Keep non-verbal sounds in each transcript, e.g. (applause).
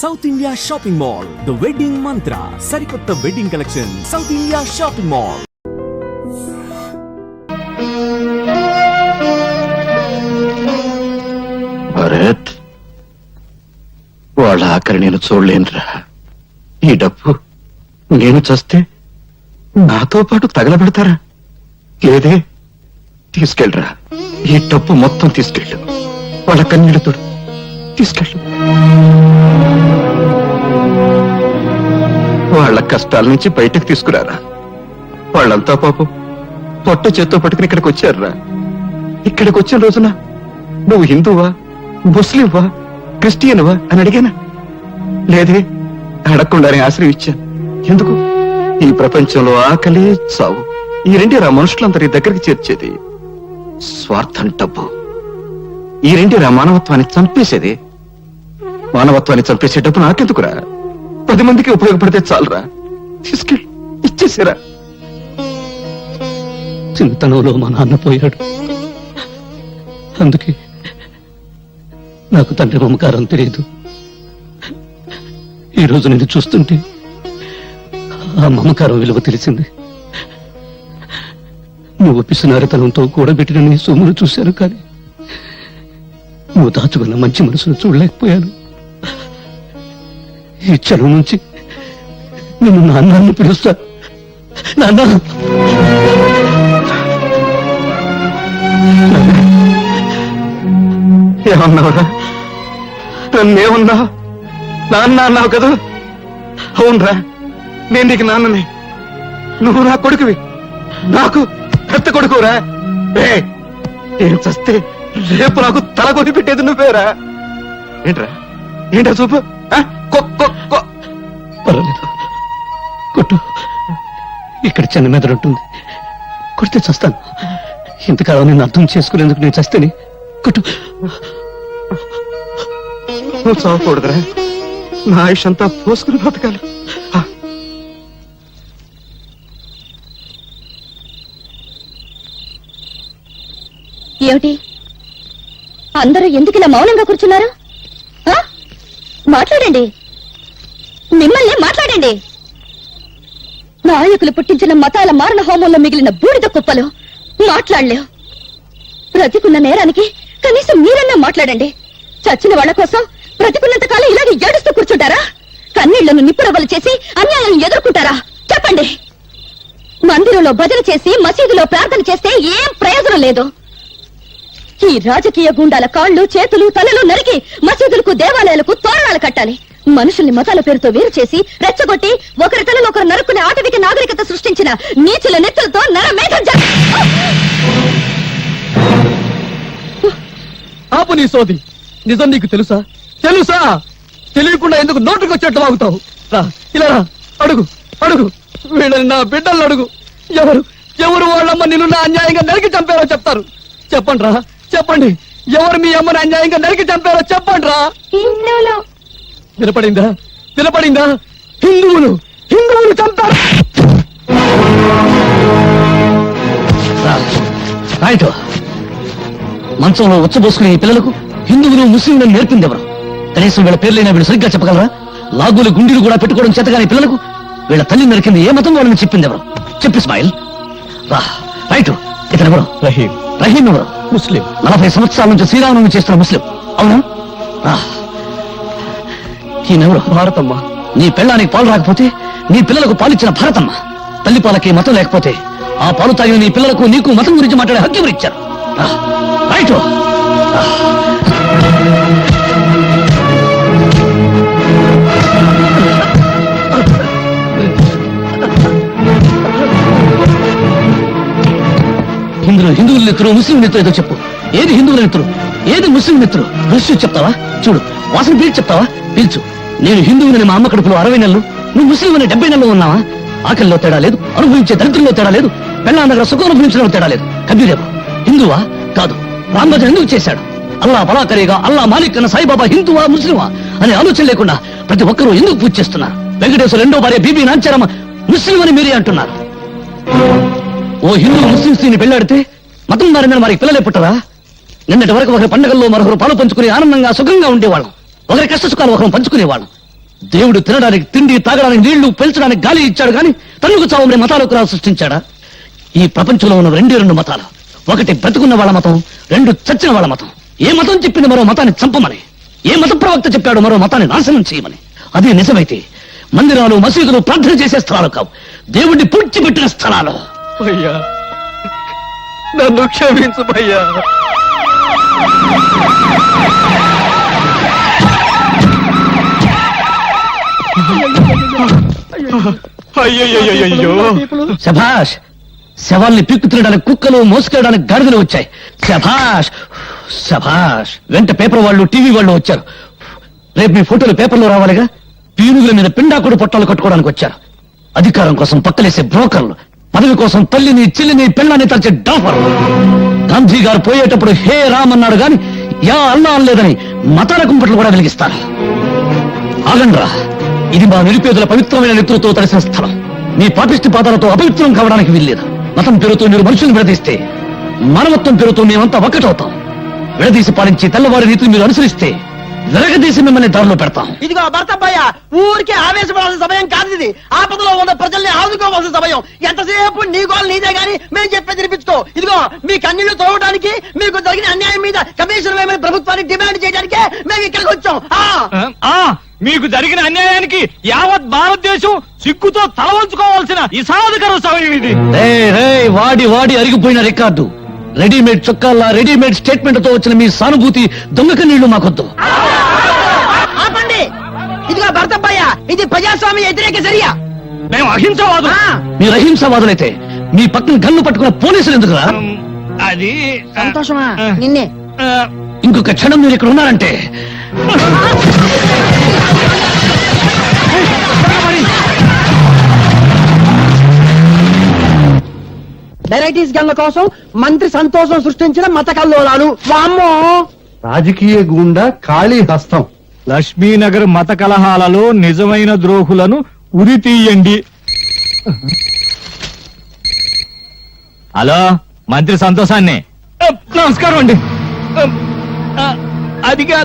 South India shopping mall the wedding Mantra సరికొత్త wedding collection south India shopping mall Bharat వాళ్ళ ఆఖరి నేను చూడలేనురా. ఈ డబ్బు నేను చస్తే నాతో పాటు తగలబెడతారా? లేదే తీసుకెళ్ళరా. ఈ డబ్బు మొత్తం తీసుకెళ్ళు. వాళ్ళ కన్నీళ్ళతో తీసుకెళ్ళు. వాళ్ళ కష్టాల నుంచి బయటకు తీసుకురారా? వాళ్ళంతా పాపం. పొట్ట చేత్తో పట్టుకుని ఇక్కడికి వచ్చారా ఇక్కడికి వచ్చిన రోజున నువ్వు హిందువా ముస్లింవా క్రిస్టియన్వా అని అడిగానా? లేదే అడగకుండానే ఆశ్రయించాను ఎందుకు? ఈ ప్రపంచంలో ఆకలి చావు. ఈ రెండేరా మనుషులందరి దగ్గరికి చేర్చేది. స్వార్థం డబ్బు. ఈ రెండేరా మానవత్వాన్ని చంపేసేది. మానవత్వాన్ని చంపేసే డబ్బు నాకెందుకురా? పది మందికి ఉపయోగపడితే చాలరా. తీసుకెళ్ళి ఇచ్చేసారా. చిన్నతనంలో మా నాన్న పోయాడు. అందుకే నాకు తండ్రి మమకారం తెలియదు. ఈ నేను చూస్తుంటే ఆ మమకారం విలువ తెలిసింది. నువ్వు పిసినారితనంతో కూడబెట్టిన నీ సొమ్మును చూశాను కానీ నువ్వు దాచుకున్న మంచి మనసును చూడలేకపోయాను. ఈ చెరువు నుంచి నేను నాన్నని పిలుస్తా. నాన్న. ఏమన్నావురా? నన్నేమన్నా? నాన్న అన్నావు కదా? అవునరా నేను నీకు నాన్నని. నువ్వు నా కొడుకువి. నాకు పెద్ద కొడుకురా. ఏ నేను చస్తే రేపు నాకు తల కొని పెట్టేది నువ్వేరా. ఏంట్రా? ఏంటా చూపు? పర్వాలేదు. కొట్టు. ఇక్కడ చిన్న మెదడు ఉంటుంది. కొడితే చస్తాను. ఇంతకాలం నేను అర్థం చేసుకునేందుకు నేను చస్తేనే కొట్టు. నువ్వు చావకూడదురా. నా ఆయుష్ అంతా పోసుకుని బ్రతకాలి. ఆ, ఏమిటి? అందరూ ఎందుకు ఇలా మౌనంగా కూర్చున్నారు? ఆ? మాట్లాడండి. మిమ్మల్ని మాట్లాడండి. నాయకులు పుట్టించిన మతాల మారణ హోమంలో మిగిలిన బూడిద కుప్పలు మాట్లాడలేవు బ్రతికున్న నేరానికి కనీసం మీరన్నా మాట్లాడండి. చచ్చిన వాళ్ళ కోసం బ్రతికున్నంత కాలం ఇలాగే ఏడుస్తూ కూర్చుంటారా? కన్నీళ్ళను నిప్పురవ్వలు చేసి అన్యాయాలను ఎదుర్కొంటారా? చెప్పండి. మందిరంలో భజన చేసి మసీదులో ప్రార్థన చేస్తే ఏం ప్రయోజనం లేదు? ఈ రాజకీయ గుండాల కాళ్ళు చేతులు తలలు నరికి మసీదులకు దేవాలయాలకు తోరణాలు కట్టాలి. మనుషుల్ని మతాల పేరుతో వేరు చేసి రెచ్చగొట్టి ఒకరి తలను ఒకరు నరుక్కునే ఆటవిక నాగరికత సృష్టించిన నీచుల నెత్తులతో నరమేధం జ- ఆపు నీ సోది. నిజం నీకు తెలుసా? తెలుసా? తెలియకుండా ఎందుకు నోటుకు వచ్చేట్టు వాగుతావు? రా ఇలా రా. అడుగు అడుగు. వీళ్ళని నా బిడ్డలను అడుగు. ఎవరు ఎవరు వాళ్ళమ్మ నిన్ను నా అన్యాయంగా నరికి చంపారో చెప్తారు? చెప్పండి రా. చెప్పండి. ఎవరు మీ అమ్మని అన్యాయంగా నరికి చంపారో చెప్పండి రా. వినపడిందా? వినపడిందా? హిందువులు హిందువులు చంపారు. రైట్ మంచంలో ఉచ్చబోసుకునే ఈ పిల్లలకు హిందువులు ముస్లింలు నేర్పింది ఎవరు కనీసం వీళ్ళ పేర్లైనా వీళ్ళు సరిగ్గా చెప్పగలరా? లాగులు గుండీలు కూడా పెట్టుకోవడం చేతగాని పిల్లలకు వీళ్ళ తల్లి నరికింది ఏ మతం వాళ్ళని చెప్పింది ఎవరు చెప్పు ఇస్మాయిల్. రా రైట్ ఇతను ఎవరు రహీం. రహీం ఎవరు? ముస్లిం. నలభై సంవత్సరాల నుంచి శ్రీరామనవమి చేస్తున్న ముస్లిం. అవునా? ఈయనెవరు? భారతమ్మ. నీ పిల్లానికి పాలు రాకపోతే నీ పిల్లలకు పాలిచ్చిన భారతమ్మ. తల్లి పాలకి మతం లేకపోతే ఆ పాలు తాగిన నీ పిల్లలకు నీకు మతం గురించి మాట్లాడే హక్కు ఇచ్చారు రైట్ ఇందులో హిందువుల మిత్రులు ముస్లిం మిత్రులు ఏదో చెప్పు. ఏది హిందువుల మిత్రులు ఏది ముస్లిం మిత్రులు ఋషి చెప్తావా? చూడు. వాసన పీల్చి చెప్తావా? పీల్చు. నేను హిందువుని మా అమ్మ కడుపులో అరవై నెలలు నువ్వు ముస్లిం అని డెబ్బై నెలలు ఉన్నావా? ఆకలిలో తేడా లేదు అనుభవించే దరిద్రంలో తేడా లేదు పెళ్ళ దగ్గర సుఖం అనుభవించడం తేడా లేదు. కబీరేవా హిందువా? కాదు. రామభద్ర ఎందుకు చేశాడు? అల్లా బలాకరేగా అల్లా మాలిక్ అన్న సాయిబాబా హిందువా ముస్లిమా అనే ఆలోచన లేకుండా ప్రతి ఒక్కరూ ఎందుకు పూజ చేస్తున్నారు? వెంకటేశ్వర రెండో భార్య బీబీ నాంచారమ్మ ముస్లిం అని మీరే అంటున్నారు. ఓ హిందూ ముస్లిం స్త్రీని పెళ్ళాడితే మతం మారిందని వారికి పిల్లలే పుట్టరా? నిన్నటి వరకు ఒకరి పండుగల్లో మరొకరు పాలు పంచుకుని ఆనందంగా సుఖంగా ఉండేవాళ్ళం. ఒకరి కష్ట సుఖాలు ఒకరు పంచుకునేవాళ్ళం. దేవుడు తినడానికి తిండి తాగడానికి నీళ్ళు పెంచడానికి గాలి ఇచ్చాడు గాని తన్నుకు చావమని మతాలకు రా సృష్టించాడా? ఈ ప్రపంచంలో ఉన్న రెండే రెండు మతాలు. ఒకటి బ్రతుకున్న వాళ్ళ మతం రెండు చచ్చిన వాళ్ళ మతం. ఏ మతం చెప్పింది మరో మతాన్ని చంపమని ఏ మత ప్రవక్త చెప్పాడు మరో మతాన్ని నాశనం చేయమని. అదే నిజమైతే మందిరాలు మసీదులు ప్రార్థన చేసే స్థలాలు కావు. దేవుణ్ణి పూడ్చిపెట్టిన స్థలాలు. అయ్యా నన్ను క్షమించు భయ్యా. అయ్యయ్యో శభాష్ శవాల్ని పిక్కు తినడానికి కుక్కలు మోసుకెళ్ళడానికి గాడిదలు వచ్చాయి. శభాష్ శభాష్. వెంట పేపర్ వాళ్ళు టీవీ వాళ్ళు వచ్చారు. రేపు మీ ఫోటోలు పేపర్లో రావాలిగా? పీనుగుల మీద పిండాకుడు పొట్టాలు కట్టుకోవడానికి వచ్చారు. అధికారం కోసం పక్కలేసే బ్రోకర్లు పదవి కోసం తల్లిని చెల్లిని పిల్లని తలచే డాఫర్లు. గాంధీ గారు పోయేటప్పుడు హే రామ్ అన్నాడు గాని యా అల్లా అనలేదని మతాల కుంపట్లు కూడా వెలిగిస్తారు. ఆగండ్రా. ఇది మా నిరుపేదల పవిత్రమైన నెత్తులతో తడిసిన స్థలం. మీ పాపిష్టి పాదాలతో అపవిత్రం కావడానికి వీల్లేదు. మతం పేరుతో మీరు మనుషులను విడదీస్తే మానవత్వం పేరుతో మేమంతా ఒక్కటవుతాం. విడదీసి పాలించి తెల్లవారి రీతిని మీరు అనుసరిస్తే విరగదీసి మిమ్మల్ని దారిలో పెడతాం. ఇదిగో భర్తబ్బయ్య ఊరికే ఆవేశపడాల్సిన సమయం కాదు ఇది. ఆపదలో ఉన్న ప్రజల్ని ఆదుకోవాల్సిన సమయం. ఎంతసేపు నీ గోలు నీదే గాని మేము చెప్పే తినిపించుకో ఇదిగో మీ కన్నీళ్ళు తోవడానికి మీకు జరిగిన అన్యాయం మీద కమిషన్ వేయమని ప్రభుత్వాన్ని డిమాండ్ చేయడానికే మేము ఇక్కడికి వచ్చాం. ఆ! ఆ మీకు జరిగిన అన్యాయానికి యావత్ భారతదేశం సిగ్గుతో తల వంచుకోవాల్సిన ఇసాదకర సమయం ఇది. వాడి వాడి అరిగిపోయిన రికార్డు. రెడీమేడ్ చొక్కాల్లా రెడీమేడ్ స్టేట్మెంట్తో వచ్చిన మీ సానుభూతి దొంగక నీళ్ళు మాకొద్దు. ఆపండి. ఇదిగో భర్తబ్బయ్య ఇది ప్రజాస్వామ్య వ్యతిరేక చర్య. మేము అహింసవాదు ఆ, మీరు అహింసవాదులైతే మీ పక్కన గన్ను పట్టుకున్న పోలీసులు ఎందుకురా? అది సంతోషమా? నిన్నే. ఇంకొక క్షణం మీరు ఇక్కడ ఉన్నారంటే. వెరైటీస్ గన్ల కోసం మంత్రి సంతోషం సృష్టించిన మత కల్లోలాలు వామ్మో! రాజకీయ గూండా ఖాళీ హస్తం. లక్ష్మీనగర్ మత కలహాలలో నిజమైన ద్రోహులను ఉరి తీయండి. హలో మంత్రి సంతోషాన్ని. నమస్కారం అండి. అదిగా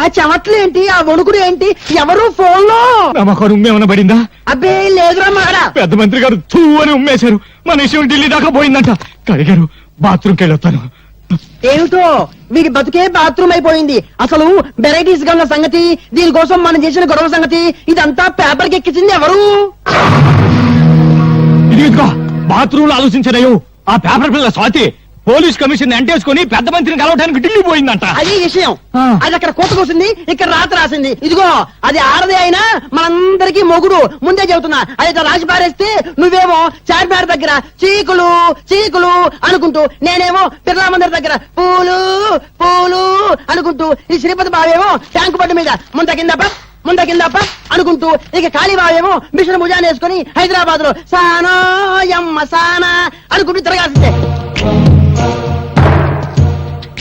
ఆ చెమట్లు ఏంటి? ఆ వణుకుడు ఏంటి? ఎవరు ఫోన్లో నమ్మకం ఉమ్మేమన్నా పడిందా? అబ్బే లేదురా మాడా పెద్ద మంత్రి గారు తూ అని ఉమ్మేశారు. మన విషయం ఢిల్లీ దాకా పోయిందంట. కడిగారు బాత్రూమ్కి వెళ్ళొస్తాను ఏమిటో? వీడి బతుకే బాత్రూమ్ అయిపోయింది. అసలు వెరైటీస్ గల్ల సంగతి దీనికోసం మనం చేసిన గొడవ సంగతి ఇదంతా పేపర్కి ఎక్కించింది ఎవరు? ఇది ఇదిగో బాత్రూమ్లో ఆ పేపర్ పిల్ల స్వాతి. పోలీస్ కమిషన్ ఎంటేసుకుని పెద్ద మంత్రిని కలవడానికి ఢిల్లీ పోయిందంట. అది విషయం. అది అక్కడ కోసుకొస్తుంది ఇక్కడ రాత రాసింది. ఇదిగో అది ఆడదే అయినా మనందరికీ మొగుడు. ముందే చెబుతున్నా అది రాసి పారేస్తే నువ్వేమో చార్మినార్ దగ్గర చీకులు చీకులు అనుకుంటూ నేనేమో బిర్లా మందిర్ దగ్గర పూలు పూలు అనుకుంటూ ఈ శ్రీపతి బావేమో ట్యాంకు బండి మీద ముంద కింద ముంద కింద అనుకుంటూ ఇక కాళీ బావేమో మిషన్ భుజాన్ని వేసుకుని హైదరాబాద్లో సానా యమ్మ సానా అనుకుంటూ తిరగాల్సిందే.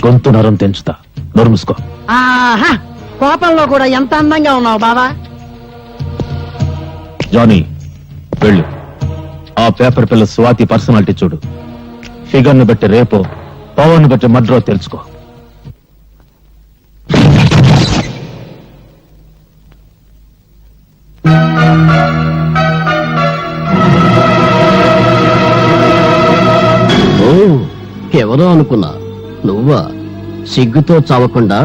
గొంతు నరం తెంచుతా. నోరు మూసుకో. ఆహా కోపంలో కూడా ఎంత అందంగా ఉన్నావు బాబా జానీ వెళ్ళు. ఆ పేపర్ పిల్ల స్వాతి పర్సనాలిటీ చూడు. ఫిగర్ను బట్టి రేపో పవర్ను బట్టి మడ్రో తెలుసుకో. ఎవరో అనుకున్నా. నువ్వా? సిగ్గుతో చావకుండా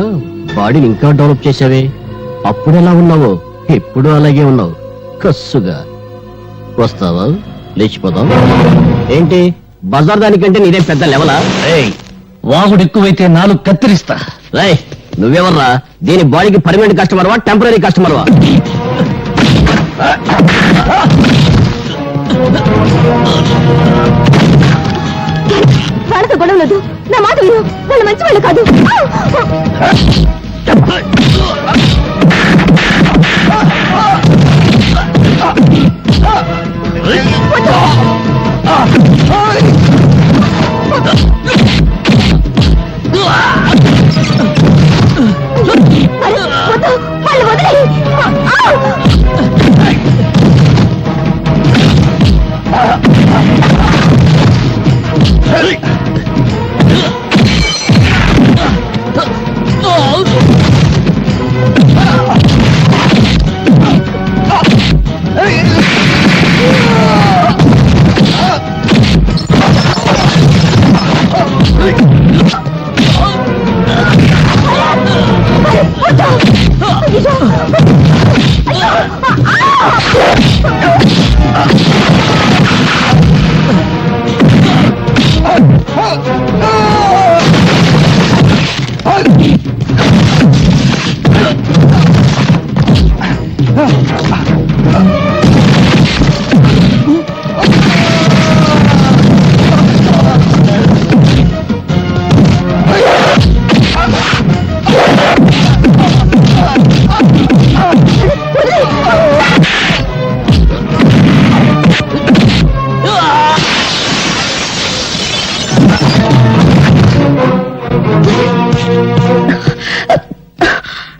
బాడీని ఇంకా డెవలప్ చేసావే అప్పుడు ఎలా ఉన్నావో ఇప్పుడు అలాగే ఉన్నావు. కస్సుగా. వస్తావా? లేచిపోదాం. ఏంటి? బజార్ దానికంటే నీదే పెద్ద లెవలా? వాగుడు ఎక్కువైతే నాలుగు కత్తిరిస్తా. రై నువ్వెవర్రా? దీని బాడీకి పర్మనెంట్ కస్టమర్వా? టెంపరీ కస్టమర్వా? వాళ్ళతో గొడవలేదు నా మాట విను వాళ్ళు మంచి వాళ్ళు కాదు అరే,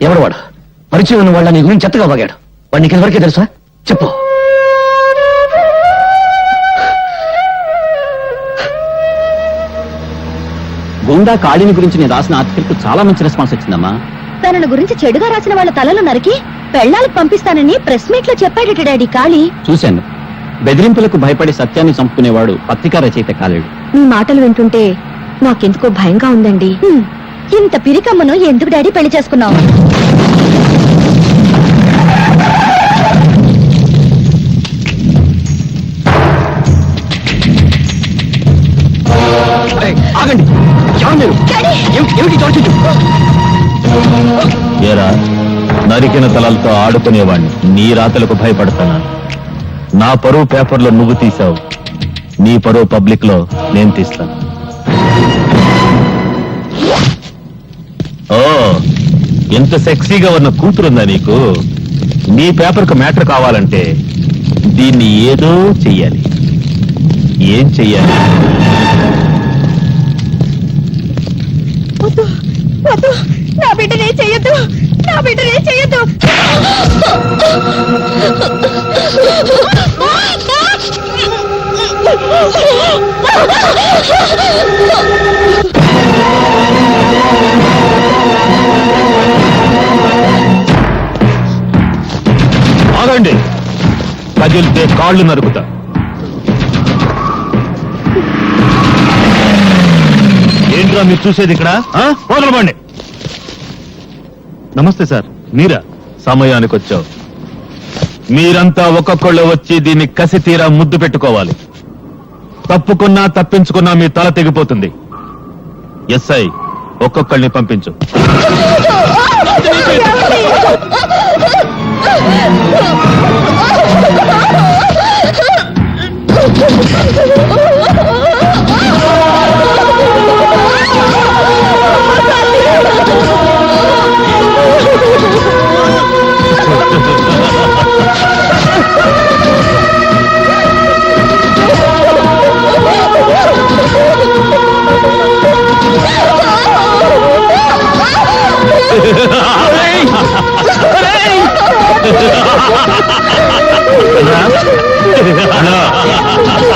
ఎవడు వాడు పరిచయం ఉన్న వాళ్ళ నీ గురించి చెత్తగా బాగాడు వాడు నీకు ఎవరికే తెలుసా? చెప్పు. గుండా కాళిని గురించి నేను రాసిన ఆర్టికల్ చాలా మంచి రెస్పాన్స్ వచ్చిందమ్మా. తనను గురించి చెడుగా రాసిన వాళ్ళ తలలు నరికి పెళ్ళాలకు పంపిస్తానని ప్రెస్ మీట్లో చెప్పాడట డాడీ కాళీ. చూశాను. బెదిరింపులకు భయపడి సత్యాన్ని చంపుకునేవాడు పత్రికా రచయిత కాలేడు. మీ మాటలు వింటుంటే నాకెందుకో భయంగా ఉందండి. ఇంత పిరికమ్మను ఎందుకు డాడీ పెళ్ళి చేసుకున్నావు? ఆగండి. ఏమిటి చోటు ఏరా నరికిన తలలతో ఆడుకునేవాణ్ణి. నీ రాతలకు భయపడతానా? నా పరువు పేపర్లో నువ్వు తీసావు నీ పరువు పబ్లిక్లో నేను తీస్తాను. ఓ ఎంత సెక్సీగా ఉన్న కూతురుందా నీకు? నీ పేపర్కు మ్యాటర్ కావాలంటే దీన్ని ఏదో చెయ్యాలి. ఏం చెయ్యాలి? వద్దు వద్దు. నా బిడ్డనే చెయ్యొద్దు నా బిడ్డనే చెయ్యొద్దు ఆగండి. కదిలితే కాళ్ళు నరుకుతా. ఏంట్రా మీరు చూసేది ఇక్కడ? ఆ? వదలబండి నమస్తే సార్ మీరా? సమయానికి వచ్చావు. మీరంతా ఒక్కొక్కళ్ళు వచ్చి దీన్ని కసి తీరా ముద్దు పెట్టుకోవాలి. తప్పుకున్నా తప్పించుకున్నా మీ తల తెగిపోతుంది. ఎస్ఐ ఒక్కొక్కళ్ళని పంపించు.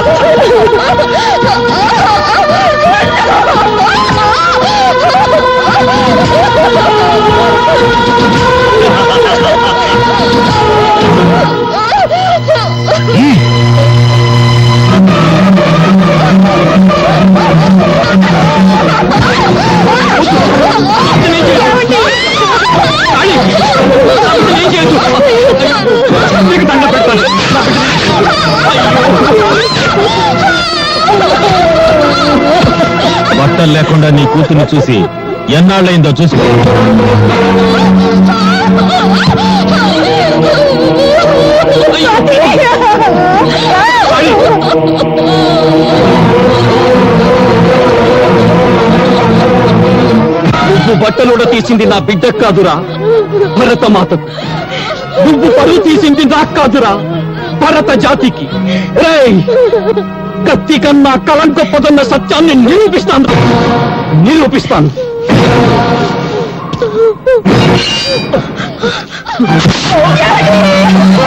Oh, బట్టలు లేకుండా నీ కూతుర్ని చూసి ఎన్నాళ్ళైందో చూసుకో. నువ్వు బట్టలోడ తీసింది నా బిడ్డ కాదురా. భరత మాతకు నువ్వు పరువు తీసింది నాకు కాదురా. భరత జాతికి. రేయ్! కత్తి కన్నా కలం గొప్పదన్న సత్యాన్ని నిరూపిస్తాను. నిరూపిస్తాను. నేను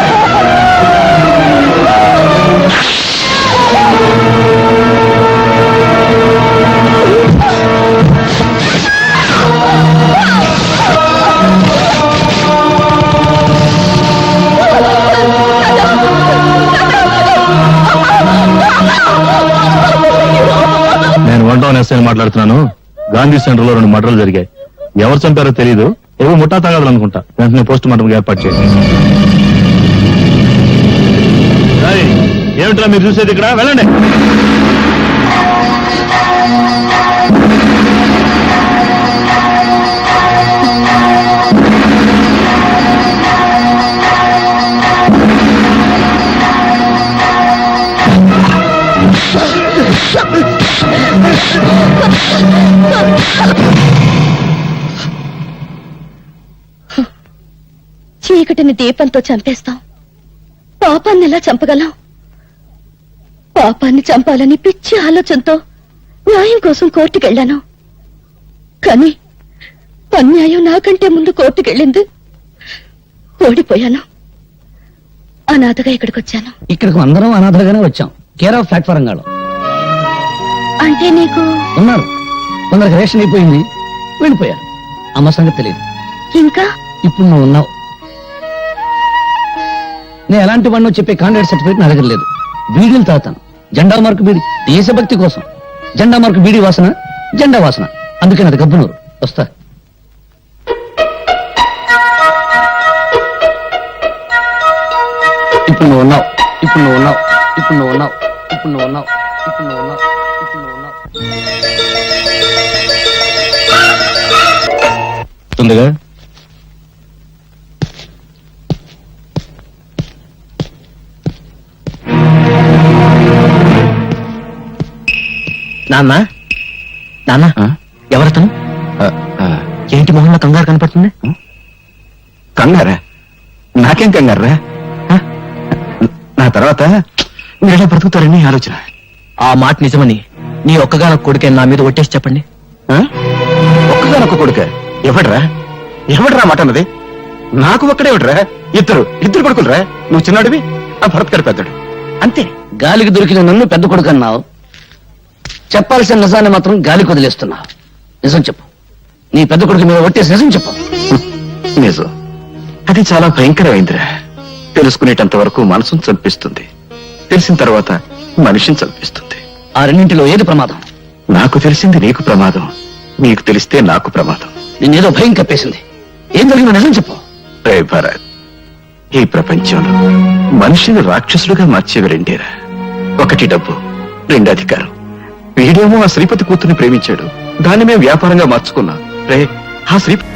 మాట్లాడుతున్నాను. గాంధీ సెంటర్లో రెండు మర్డర్లు జరిగాయి. ఎవరు చంపారో తెలీదు. ఏవో ముఠా తగాదాలు అనుకుంటా. వెంటనే పోస్ట్ మార్టం ఏర్పాటు చేయండి. ఏమిట్రా మీరు చూసేది ఇక్కడ? వెళ్ళండి. చీకటిని దీపంతో చంపేస్తాం. పాపాన్ని ఎలా చంపగలం? పాపాన్ని చంపాలని పిచ్చి ఆలోచనతో న్యాయం కోసం కోర్టుకెళ్ళాను. కానీ అన్యాయం నాకంటే ముందు కోర్టుకెళ్ళింది ఓడిపోయాను. అనాథగా ఇక్కడికి వచ్చాను. ఇక్కడికి అందరం అనాథలుగానే వచ్చాం. కేర్ ఆఫ్ ప్లాట్ఫారం గాడు అంటే నీకు ఉన్నారు. కొందరికి రేషన్ అయిపోయింది. వెళ్ళిపోయారు. అమ్మ సంగతి తెలియదు. ఇంకా? ఇప్పుడు నువ్వు ఉన్నావు. నేను ఎలాంటి వాడినో చెప్పే కాండిడేట్ సర్టిఫికేట్ నా దగ్గర లేదు. బీడీలు తాగుతాను. జెండా మార్కు బీడి దేశభక్తి కోసం. జెండా మార్కు బీడి వాసన జెండా వాసన. అందుకే నాది గబ్బునూరు వస్తా. ఇప్పుడు నువ్వు ఉన్నావు. ఇప్పుడు నువ్వు ఉన్నావు. ఇప్పుడు నువ్వు ఉన్నావు. ఇప్పుడు నువ్వు ఉన్నావు. ఇప్పుడు నువ్వు ఉన్నావు. ఇప్పుడు నువ్వు ఉన్నావు. తొందరగా. నాన్న? నాన్న? ఎవరతను? ఏంటి మొహంలో కంగారు కనపడుతుంది? కంగారా? నాకేం కంగారా? నా తర్వాత మీరు ఎలా బ్రతుకుతారని ఆలోచన. ఆ మాట నిజమని నీ ఒక్కగానొక్క కొడుకే నా మీద ఒట్టేసి చెప్పండి? ఒక్కగానొక్క కొడుక? ఎవడ్రా? ఎవడ్రా మాట అన్నది? నాకు ఒక్కడే ఎవడ్రా? ఇద్దరు. ఇద్దరు కొడుకులరా? నువ్వు చిన్నాడివి ఆ భరత్ గారు పెద్దడు. అంతే. గాలికి దొరికిన నన్ను పెద్ద కొడుకు అన్నావు. చెప్పాల్సిన నిజాన్ని మాత్రం గాలికి వదిలేస్తున్నావు నిజం చెప్పు. నీ పెద్ద కొడుకు మీద ఒట్టేసి నిజం చెప్పు. (laughs) నిజం. అది చాలా భయంకరమైందిరా. తెలుసుకునేటంత వరకు మనసును చంపిస్తుంది. తెలిసిన తర్వాత మనిషిని చంపిస్తుంది. ఆ రెండింటిలో ఏది ప్రమాదం? నాకు తెలిసింది నీకు ప్రమాదం. నీకు తెలిస్తే నాకు ప్రమాదం. నిన్నేదో భయం కప్పేసింది. ఏం జరిగిందో నిజం చెప్పు. రే భరత్ ఈ ప్రపంచంలో మనిషిని రాక్షసులుగా మార్చేవి రెండేరా. ఒకటి డబ్బు రెండు అధికారం. వీడేమో ఆ శ్రీపతి కూతుర్ని ప్రేమించాడు. దాన్ని మేము వ్యాపారంగా మార్చుకున్నా. రే ఆ శ్రీపతి